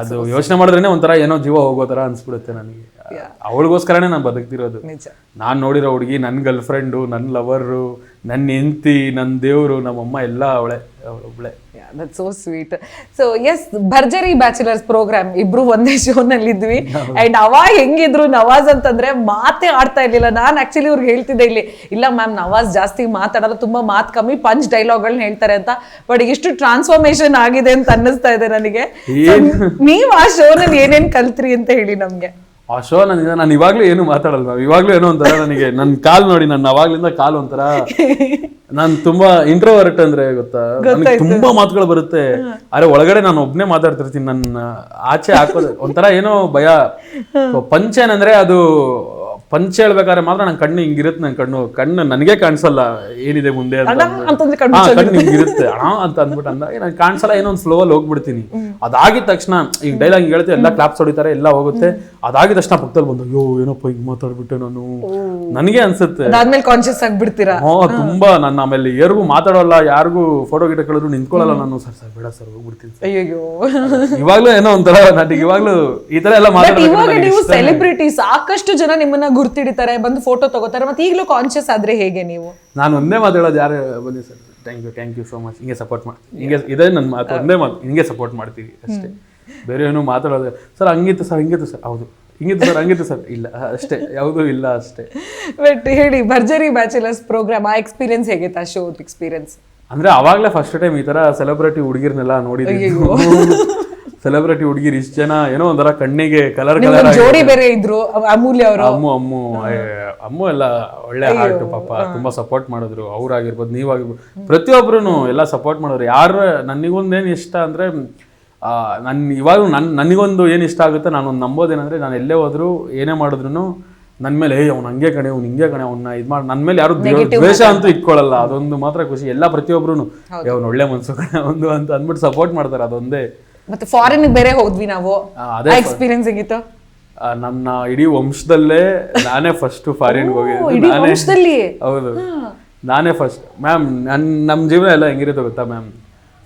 ಅದು ಯೋಚನೆ ಮಾಡಿದ್ರೇನೆ ಒಂಥರ ಏನೋ ಜೀವ ಹೋಗೋ ಥರ ಅನಿಸ್ಬಿಡುತ್ತೆ ನನಗೆ. ಅವಳಿಗೋಸ್ಕರನೇ ನಾನು ಬದುಕ್ತಿರೋದು. ನಿಜ. ನಾನು ನೋಡಿರೋ ಹುಡುಗಿ ನನ್ನ ಗರ್ಲ್ ಫ್ರೆಂಡು ನನ್ನ ಲವರು ನನ್ನ ಹೆಂಡತಿ ನನ್ನ ದೇವರು ನಮ್ಮಮ್ಮ ಎಲ್ಲ ಅವಳೆ ಅವಳೊಬ್ಳೆ that so sweet so yes Bharjari bachelors program ಇಬ್ರು ಒಂದೇ ಶೋನಲ್ಲಿ ಇದ್ವಿ ಅಂಡ್ ಅವಾ ಹೆಂಗಿದ್ರು ನವಾಜ್ ಅಂತಂದ್ರೆ ಮಾತೇ ಆಡ್ತಾ ಇರ್ಲಿಲ್ಲ. ನಾನು ಆಕ್ಚುಲಿ ಇವ್ರಿಗೆ ಹೇಳ್ತಿದ್ದೆ ಇಲ್ಲಿ ಇಲ್ಲ ಮ್ಯಾಮ್ ನವಾಜ್ ಜಾಸ್ತಿ ಮಾತಾಡಲ್ಲ ತುಂಬಾ ಮಾತು ಕಮ್ಮಿ ಪಂಚ್ ಡೈಲಾಗ್ಗಳನ್ನ ಹೇಳ್ತಾರೆ ಅಂತ. ಬಟ್ ಇಷ್ಟು ಟ್ರಾನ್ಸ್ಫಾರ್ಮೇಶನ್ ಆಗಿದೆ ಅಂತ ಅನ್ನಿಸ್ತಾ ಇದೆ ನನಗೆ. ನೀವ್ ಆ ಶೋನಲ್ಲಿ ಏನೇನ್ ಕಲ್ತ್ರಿ ಅಂತ ಹೇಳಿ ನಮ್ಗೆ. ಆ ಶೋ ನನಗೆ ನಾನು ಇವಾಗ್ಲೂ ಏನು ಮಾತಾಡಲ್ಲ ಮ್ಯಾಮ್ ಇವಾಗ್ಲೂ ಏನೋ ಒಂಥರ ನನಗೆ ನನ್ನ ಕಾಲ್ ನೋಡಿ ನನ್ನ ಅವಾಗ್ಲಿಂದ ಕಾಲು ಒಂಥರ ನಾನು ತುಂಬಾ ಇಂಟ್ರೋವರ್ಟ್ ಅಂದ್ರೆ ಗೊತ್ತಾ? ನನಗೆ ತುಂಬಾ ಮಾತುಗಳು ಬರುತ್ತೆ. ಅರೆ ಒಳಗಡೆ ನಾನು ಒಬ್ನೇ ಮಾತಾಡ್ತಿರ್ತೀನಿ ನನ್ನ ಆಚೆ ಹಾಕೋದು. ಒಂಥರ ಏನೋ ಭಯ. ಪಂಚ ಏನಂದ್ರೆ ಅದು ಪಂಚ ಹೇಳ್ಬೇಕಾದ್ರೆ ಮಾತ್ರ ನನ್ನ ಕಣ್ಣು ಹಿಂಗಿರುತ್ತೆ ನನ್ನ ಕಣ್ಣು ಕಣ್ಣು ನನಗೆ ಕಾಣಿಸಲ್ಲ ಏನಿದೆ ಮುಂದೆ. ಅಂತಂದ್ರೆ ಕಣ್ಣು ಹಿಂಗಿರುತ್ತೆ. ಅಂತ ಅಂದ್ಬಿಟ್ಟು ಅಂದಾಗ ನಾನು ಕಾಣಿಸಲ್ಲ ಏನೋ ಒಂದು ಫ್ಲೋ ಅಲ್ಲಿ ಹೋಗ್ಬಿಡ್ತೀನಿ. ಅದಾಗಿದ ತಕ್ಷಣ ಈಗ ಡೈಲಾಗ್ ಹೇಳ್ತೀವಿ ಎಲ್ಲ ಕ್ಲಾಪ್ಸ್ ಹೊಡಿತಾರೆ ಎಲ್ಲ ಹೋಗುತ್ತೆ. ಅದಾಗಿದ ತಕ್ಷಣ ಪಕ್ಕದಲ್ಲಿ ಬಂದು ಅಯ್ಯೋ ಏನೋ ಹಿಂಗೆ ಮಾತಾಡ್ಬಿಟ್ಟೆ ನಾನು. ನನಗೆ ಅನ್ಸುತ್ತೆ. ಅದಾದ್ಮೇಲೆ ಕಾನ್ಶಿಯಸ್ ಆಗ್ಬಿಡ್ತೀರಾ? ಹ್ಞೂ ತುಂಬಾ ನಾನು ಆಮೇಲೆ ಯಾರಿಗೂ ಮಾತಾಡೋಲ್ಲ ಯಾರಿಗೂ ಫೋಟೋ ಗಿಟ ಕೇಳಿದ್ರು ನಿಂತ್ಕೊಳ್ಳಲ್ಲ ನಾನು. ಸರ್ ಸರ್ ಬೇಡ ಸರ್ ಹೋಗ್ಬಿಡ್ತೀನಿ sir." ಅಯ್ಯೋ ಇವಾಗ್ಲೂ ಏನೋ ಒಂಥರ ನನಗೆ ಇವಾಗ್ಲೂ ಈ ತರ ಎಲ್ಲ ಮಾತಾಡ್ತೀವಿ. ಸೆಲೆಬ್ರಿಟಿ ಸಾಕಷ್ಟು ಜನ ನಿಮ್ಮನ್ನ ಗುರ್ತಿಡಿತಾರೆ ಬಂದು ಫೋಟೋ ತಗೋತಾರೆ ಮತ್ತೆ ಈಗಲೂ ಕಾನ್ಶಿಯಸ್ ಆದ್ರೆ ಹೇಗೆ ನೀವು? ನಾನು ಒಂದೇ ಮಾತಾಡೋದು ಯಾರು ಬನ್ನಿ sir. Thank you thank you so much ಹಿಂಗೆ ಸಪೋರ್ಟ್ ಮಾಡಿ ಹಿಂಗೆ ಇದೇ ನನ್ನ ಮಾತು. ಒಂದೇ ಮಾತು. ಹಿಂಗೆ ಸಪೋರ್ಟ್ ಮಾಡ್ತೀವಿ ಅಷ್ಟೇ. ಬೇರೆ ಏನು ಮಾತಾಡೋದು ಸರ್ ಹಂಗಿತ್ತು ಸರ್ ಹಿಂಗಿತ್ತು ಸರ್. ಹೌದು. ಹಿಂಗಿತ್ತು ಸರ್ ಹಂಗಿತ್ತು ಸರ್. ಇಲ್ಲ ಅಷ್ಟೇ. ಯಾವುದೂ ಇಲ್ಲ ಅಷ್ಟೇ. ಬಟ್ ಹೇಳಿ ಭರ್ಜರಿ ಬ್ಯಾಚುಲರ್ಸ್ ಪ್ರೋಗ್ರಾಮ್ ಆ ಎಕ್ಸ್ಪೀರಿಯನ್ಸ್ ಹೇಗಿತ್ತು ಆ ಶೋ ಎಕ್ಸ್ಪೀರಿಯನ್ಸ್ ಅಂದ್ರೆ ಅವಾಗಲೇ ಫಸ್ಟ್ ಟೈಮ್ ಈ ತರ ಸೆಲೆಬ್ರಿಟಿ ಹುಡುಗಿರ್ನೆಲ್ಲ ನೋಡಿದ್ವಿ ಸೆಲೆಬ್ರಿಟಿ ಹುಡುಗಿರ್ ಇಷ್ಟು ಜನ ಏನೋ ಒಂಥರ ಕಣ್ಣಿಗೆ ಕಲರ್ ಕಲರ್ ಜೋಡಿ ಬೇರೆ ಇದ್ರು ಅಮೂಲ್ಯ ಅವರು. ಅಮ್ಮು ಅಮ್ಮು ಅಮ್ಮ ಎಲ್ಲ ಒಳ್ಳೆ ಹಾರ್ಟ್ ಪಾಪ ತುಂಬಾ ಸಪೋರ್ಟ್ ಮಾಡಿದ್ರು ಅವ್ರಾಗಿರ್ಬೋದು ನೀವಾಗಿರ್ಬೋದು. ಪ್ರತಿಯೊಬ್ಬರು ಎಲ್ಲ ಸಪೋರ್ಟ್ ಮಾಡಿದ್ರು. ಯಾರು ನನಗೊಂದೇನು ಇಷ್ಟ ಅಂದ್ರೆ ಆ, ನನ್ ಇವಾಗ ನನ್ ನನಗೊಂದು ಏನು ಇಷ್ಟ ಆಗುತ್ತೆ ನಾನು ನಂಬೋದೇನಂದ್ರೆ ನಾನು ಎಲ್ಲೇ ಹೋದ್ರು ಏನೇ ಮಾಡಿದ್ರು ನನ್ನ ಮೇಲೆ ಏಯ್ ಅವ್ನು ಹಂಗೆ ಕಣೆ ಅವ್ನು ಹಿಂಗೆ ಕಣೆ ಅವ್ನ ಇದು ಮಾಡಿ ನನ್ನ ಮೇಲೆ ಯಾರು ದ್ವೇಷ ಅಂತೂ ಇಟ್ಕೊಳ್ಳಲ್ಲ ಅದೊಂದು ಮಾತ್ರ ಖುಷಿ. ಎಲ್ಲ ಪ್ರತಿಯೊಬ್ರು ಅವ್ನು ಒಳ್ಳೆ ಮನ್ಸು ಕಣೆ ಒಂದು ಅಂತ ಅಂದ್ಬಿಟ್ಟು ಸಪೋರ್ಟ್ ಮಾಡ್ತಾರೆ ಅದೊಂದೇ. ಮತ್ತೆ ಫಾರಿನ್ ಬೇರೆ ಹೋದ್ವಿ ನಾವು. ಎಕ್ಸ್ಪೀರಿಯನ್ಸ್ ಹೇಗಿತ್ತು? ನನ್ನ ಇಡೀ ವಂಶದಲ್ಲೇ ನಾನೇ ಫಸ್ಟ್ ಫಾರಿನ್ ಹೋಗಿದ್ದೆ. ನಾನೇ ಹೌದು. ನಾನೇ ಫಸ್ಟ್ ಮ್ಯಾಮ್ ನನ್ನ ನಮ್ಮ ಜೀವನ ಎಲ್ಲ ಹೆಂಗಿರುತ್ತೆ ಗೊತ್ತಾ ಮ್ಯಾಮ್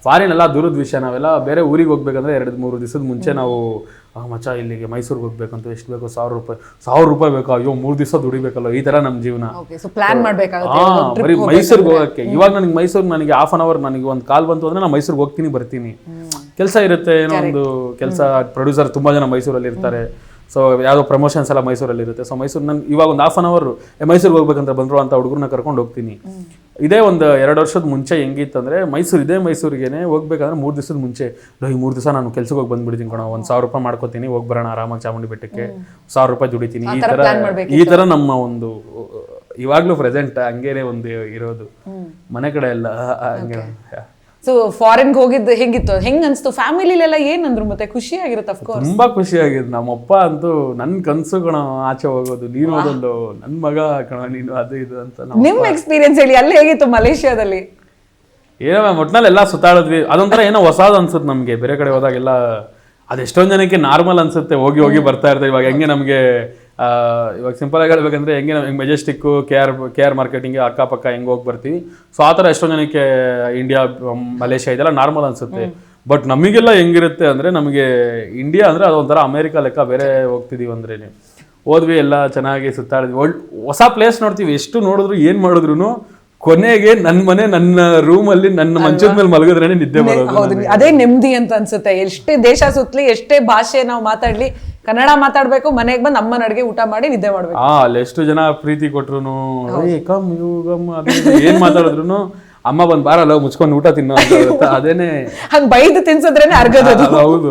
ಫಾರಿನ್ ಎಲ್ಲ ದೂರದ ವಿಷಯ ನಾವೆಲ್ಲ ಬೇರೆ ಊರಿಗೆ ಹೋಗ್ಬೇಕಂದ್ರೆ ಎರಡು ಮೂರು ದಿವಸದ ಮುಂಚೆ ನಾವು ಮಚ ಇಲ್ಲಿಗೆ ಮೈಸೂರಿಗೆ ಹೋಗ್ಬೇಕಂತ ಎಷ್ಟು ಬೇಕು ಸಾವಿರ ರೂಪಾಯಿ ಸಾವಿರ ರೂಪಾಯಿ ಬೇಕು ಅಯ್ಯೋ ಮೂರು ದಿವಸ ದುಡಿಬೇಕಲ್ಲ ಈ ತರ ನಮ್ಮ ಜೀವನ. ಬರೀ ಮೈಸೂರಿಗೆ ಹೋಗಕ್ಕೆ. ಇವಾಗ ನನಗೆ ಮೈಸೂರು ನನಗೆ ಹಾಫ್ ಅನ್ ಅವರ್ ನನಗೆ ಒಂದು ಕಾಲ್ ಬಂತು ಅಂದ್ರೆ ನಾನು ಮೈಸೂರಿಗೆ ಹೋಗ್ತೀನಿ ಬರ್ತೀನಿ. ಕೆಲಸ ಇರುತ್ತೆ ಏನೋ ಒಂದು ಕೆಲಸ ಪ್ರೊಡ್ಯೂಸರ್ ತುಂಬಾ ಜನ ಮೈಸೂರಲ್ಲಿ ಇರ್ತಾರೆ ಸೊ ಯಾವುದೋ ಪ್ರಮೋಷನ್ಸ್ ಎಲ್ಲ ಮೈಸೂರಲ್ಲಿ ಇರುತ್ತೆ. ಸೊ ಮೈಸೂರು ನಾನು ಇವಾಗ ಒಂದು ಹಾಫ್ ಅನ್ ಅವರ್ ಮೈಸೂರಿಗೆ ಹೋಗ್ಬೇಕಂತ ಬಂದ್ರು ಅಂತ ಹುಡುಗರನ್ನ ಕರ್ಕೊಂಡು ಹೋಗ್ತೀನಿ. ಇದೇ ಒಂದು ಎರಡು ವರ್ಷದ ಮುಂಚೆ ಹೆಂಗಿತ್ತಂದ್ರೆ ಮೈಸೂರು ಇದೇ ಮೈಸೂರಿಗೇನೆ ಹೋಗ್ಬೇಕಂದ್ರೆ ಮೂರು ದಿವಸದ ಮುಂಚೆ "ಲೋ, ಈ ಮೂರು ದಿವಸ ನಾನು ಕೆಲಸಕ್ಕೆ ಹೋಗಿ ಬಂದ್ಬಿಡ್ತೀನಿ ಕಣ ಒಂದು ಸಾವಿರ ರೂಪಾಯಿ ಮಾಡ್ಕೋತೀನಿ ಹೋಗಿ ಬರೋಣ ಆರಾಮಾಗಿ ಚಾಮುಂಡಿ ಬೆಟ್ಟಕ್ಕೆ ಸಾವಿರ ರೂಪಾಯಿ ದುಡಿತೀನಿ. ಈ ತರ ಈ ತರ ನಮ್ಮ ಒಂದು ಇವಾಗಲೂ ಪ್ರೆಸೆಂಟ್ ಹಂಗೇನೆ ಒಂದು ಇರೋದು. ಮನೆ ಕಡೆ ಎಲ್ಲ ಹಂಗೆ. ಸೊ ಫಾರಿನ್ ಹೋಗಿದ್ದು ಹೆಂಗಿತ್ತು? ಹೆಂಗ್ ಅನ್ಸ್ತು? ಫ್ಯಾಮಿಲಿಲೆಲ್ಲ ಏನ್ ಅಂದ್ರು ಮತ್ತೆ? ಖುಷಿ ಆಗಿರುತ್ತೆ ಅಫ್ಕೋರ್ಸ್ ತುಂಬಾ ಖುಷಿ ಆಗಿದೆ ನಮ್ಮಪ್ಪ ಅಂತೂ ನನ್ ಕನ್ಸು ಕಣ ಆಚೆ ಹೋಗೋದು. ನೀನು ಅದೊಂದು ನನ್ ಮಗ ಕಣ ನೀನು ಅದು ಇದು ಅಂತ ನಮ್ಮ ನಿಮ್ ಎಕ್ಸ್ಪೀರಿಯನ್ಸ್ ಹೇಳಿ ಅಲ್ಲಿ ಹೇಗಿತ್ತು ಮಲೇಷ್ಯಾದಲ್ಲಿ? ಏನೋ ಮ್ಯಾಮ್ ಒಟ್ನಲ್ಲಿ ಎಲ್ಲ ಸುತ್ತಾಡಿದ್ವಿ. ಅದೊಂಥರ ಏನೋ ಹೊಸಾದ್ ಅನ್ಸುತ್ತೆ ನಮಗೆ. ಬೇರೆ ಕಡೆ ಹೋದಾಗೆಲ್ಲ ಅದೆಷ್ಟೊಂದು ಜನಕ್ಕೆ ನಾರ್ಮಲ್ ಅನ್ಸುತ್ತೆ. ಹೋಗಿ ಹೋಗಿ ಬರ್ತಾ ಇರ್ತೇವೆ ಇವಾಗ ಹೆಂಗೆ ನಮ್ಗೆ ಇವಾಗ ಸಿಂಪಲ್ ಆಗಿ ಹೇಳ್ಬೇಕಂದ್ರೆ ಹೆಂಗೆ ನಾವು Majestic K R K R marketing ಅಕ್ಕಪಕ್ಕ ಹೆಂಗೆ ಹೋಗಿ ಬರ್ತೀವಿ. ಸೊ ಆ ಥರ ಎಷ್ಟೊಂದು ಜನಕ್ಕೆ ಇಂಡಿಯಾ ಮಲೇಷ್ಯಾ ಇದೆಲ್ಲ ನಾರ್ಮಲ್ ಅನ್ಸುತ್ತೆ. ಬಟ್ ನಮಗೆಲ್ಲ ಹೆಂಗಿರುತ್ತೆ ಅಂದರೆ ನಮಗೆ ಇಂಡಿಯಾ ಅಂದರೆ ಅದೊಂಥರ ಅಮೇರಿಕಾ ಲೆಕ್ಕ ಬೇರೆ ಹೋಗ್ತಿದೀವಿ ಅಂದ್ರೆ ಹೋದ್ವಿ ಎಲ್ಲ ಚೆನ್ನಾಗಿ ಸುತ್ತಾಡಿದ್ವಿ. ಒಳ್ ಹೊಸ ಪ್ಲೇಸ್ ನೋಡ್ತೀವಿ. ಎಷ್ಟು ನೋಡಿದ್ರು ಏನು ಮಾಡಿದ್ರು ಕೊನೆಗೆ ನನ್ನ ಮನೆ ನನ್ನ ರೂಮಲ್ಲಿ ನನ್ನ ಮಂಚದ ಮೇಲೆ ಮಲಗಿದ್ರೆ ನಿದ್ದೆ ಬರೋದು ಅದೇ ನೆಮ್ಮದಿ ಅಂತ ಅನ್ಸುತ್ತೆ. ಎಷ್ಟೇ ದೇಶ ಸುತ್ತಲಿ ಎಷ್ಟೇ ಭಾಷೆ ನಾವು ಮಾತಾಡ್ಲಿ ಕನ್ನಡ ಮಾತಾಡ್ಬೇಕು ಮನೆಗೆ ಬಂದು ಅಮ್ಮನ ಅಡಿಗೆ ಊಟ ಮಾಡಿ ನಿದ್ದೆ ಮಾಡ್ಬೇಕು. ಆ ಅಲ್ಲಿ ಎಷ್ಟು ಜನ ಪ್ರೀತಿ ಕೊಟ್ರು ಕಮ್ ಯು ಗಮ್ ಏನ್ ಮಾತಾಡಿದ್ರು ಅಮ್ಮ ಬಂದ್ ಬಾರಲ್ಲ ಮುಚ್ಕೊಂಡು ಊಟ ತಿನ್ನೋ. ಅದೇನೆ ಹಂಗ್ ಬೈದು ತಿನ್ಸಿದ್ರೇನೆ ಅರ್ಗದ ಹೌದು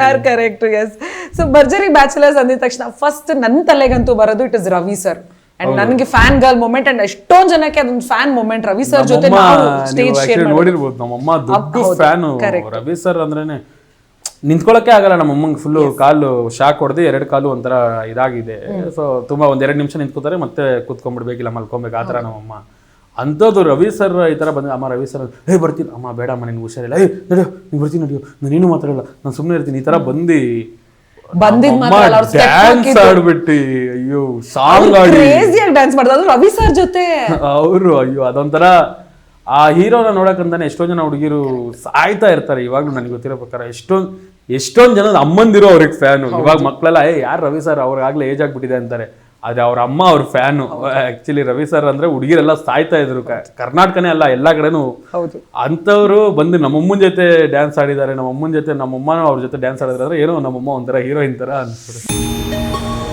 ಯಾರು correct yes so Bharjari bachelors ಅಂದಿದ ತಕ್ಷಣ ಫಸ್ಟ್ ನನ್ನ ತಲೆಗಂತೂ ಬರೋದು it is Ravi sir and ನನಗೆ ಫ್ಯಾನ್ ಗರ್ಲ್ ಮೂಮೆಂಟ್ ಅಂಡ್ ಎಷ್ಟೊಂದ್ ಜನಕ್ಕೆ ಅದೊಂದು ಫ್ಯಾನ್ ಮೂಮೆಂಟ್ ರವಿ ಸರ್ ಜೊತೆ ನಾವು ಸ್ಟೇಜ್ ಶೇರ್ ನೋಡಿರ್ಬೋದು ನಮ್ಮಮ್ಮ ದೊಡ್ಡ ಫ್ಯಾನ್ ರವಿ ಸರ್ ಅಂದ್ರೇನೆ ನಿಂತ್ಕೊಳಕ್ಕೆ ಆಗಲ್ಲ ನಮ್ಮಮ್ಮಂಗೆ ಫುಲ್ ಕಾಲು ಶಾಕ್ ಹೊಡೆದು ಎರಡು ಕಾಲು ಒಂಥರ ಇದಾಗಿದೆ. ಸೊ ತುಂಬಾ ಒಂದೆರಡು ಎರಡು ನಿಮಿಷ ನಿಂತ್ಕೋತಾರೆ ಮತ್ತೆ ಕೂತ್ಕೊಂಡ್ಬಿಡ್ಬೇಕಿಲ್ಲ ಮಲ್ಕೊಬೇಕು ಆ ಥರ ನಮ್ಮಮ್ಮ. ಅಂಥದ್ದು ರವಿ ಸರ್ ಈ ಥರ ಬಂದ ಅಮ್ಮ ರವಿ ಸರ್ ಹೇ ಬರ್ತೀನಿ. ಅಮ್ಮ ಬೇಡ ಅಮ್ಮ ನಿನ್ಗೆ ಹುಷಾರಿಲ್ಲ. ಏ ನಡೆಯೋ ನೀನು ಬರ್ತೀನಿ ನಡೆಯೋ ಮಾತ್ರ ಮಾತಾಡಲ್ಲ ನಾನು ಸುಮ್ಮನೆ ಇರ್ತೀನಿ. ಈ ಥರ ಬಂದು ಬಂದಿದ್ ಡ್ಯಾನ್ಸ್ ಆಡ್ಬಿಟ್ಟು. ಅಯ್ಯೋ ಸಾಂಗ್ ಆಡಿ ಕ್ರೇಜಿಯಾಗಿ ಡ್ಯಾನ್ಸ್ ಮಾಡೋದು ಅದು ರವಿ ಸರ್ ಜೊತೆ. ಅವರು ಅಯ್ಯೋ ಅದೊಂಥರ ಆ ಹೀರೋನ ನೋಡಕ್ಕಂತಾನೆ ಎಷ್ಟೊಂದ್ ಜನ ಹುಡುಗಿರು ಸಾಯ್ತಾ ಇರ್ತಾರೆ. ಇವಾಗ್ಲೂ ನನಗೆ ಗೊತ್ತಿರೋ ಪ್ರಕಾರ ಎಷ್ಟೊಂದ್ ಎಷ್ಟೊಂದ್ ಜನ ಅಮ್ಮಂದಿರೋ ಅವ್ರಿಗೆ ಫ್ಯಾನ್ ಇವಾಗ ಮಕ್ಕಳೆಲ್ಲ ಏ ಯಾರು ರವಿ ಸರ್ ಅವ್ರಿಗಾಗ್ಲೇ ಏಜ್ ಆಗ್ಬಿಟ್ಟಿದೆ ಅಂತಾರೆ. ಆದ್ರೆ ಅವ್ರ ಅಮ್ಮ ಅವ್ರ ಫ್ಯಾನು. ಆಕ್ಚುಲಿ ರವಿ ಸರ್ ಅಂದ್ರೆ ಹುಡುಗಿರೆಲ್ಲ ಸಾಯ್ತಾ ಇದ್ರು ಕರ್ನಾಟಕನೇ ಅಲ್ಲ ಎಲ್ಲಾ ಕಡೆನೂ. ಹೌದು. ಅಂಥವ್ರು ಬಂದು ನಮ್ಮಮ್ಮನ ಜೊತೆ ಡ್ಯಾನ್ಸ್ ಆಡಿದ್ದಾರೆ ನಮ್ಮಮ್ಮನ ಜೊತೆ ನಮ್ಮಮ್ಮನೂ ಅವ್ರ ಜೊತೆ ಡ್ಯಾನ್ಸ್ ಆಡಿದ್ರೆ ಏನೋ ನಮ್ಮಮ್ಮ ಒಂಥರ ಹೀರೋಯಿನ್ ತರ ಅನ್ಸ್ಬಿಡುತ್ತೆ.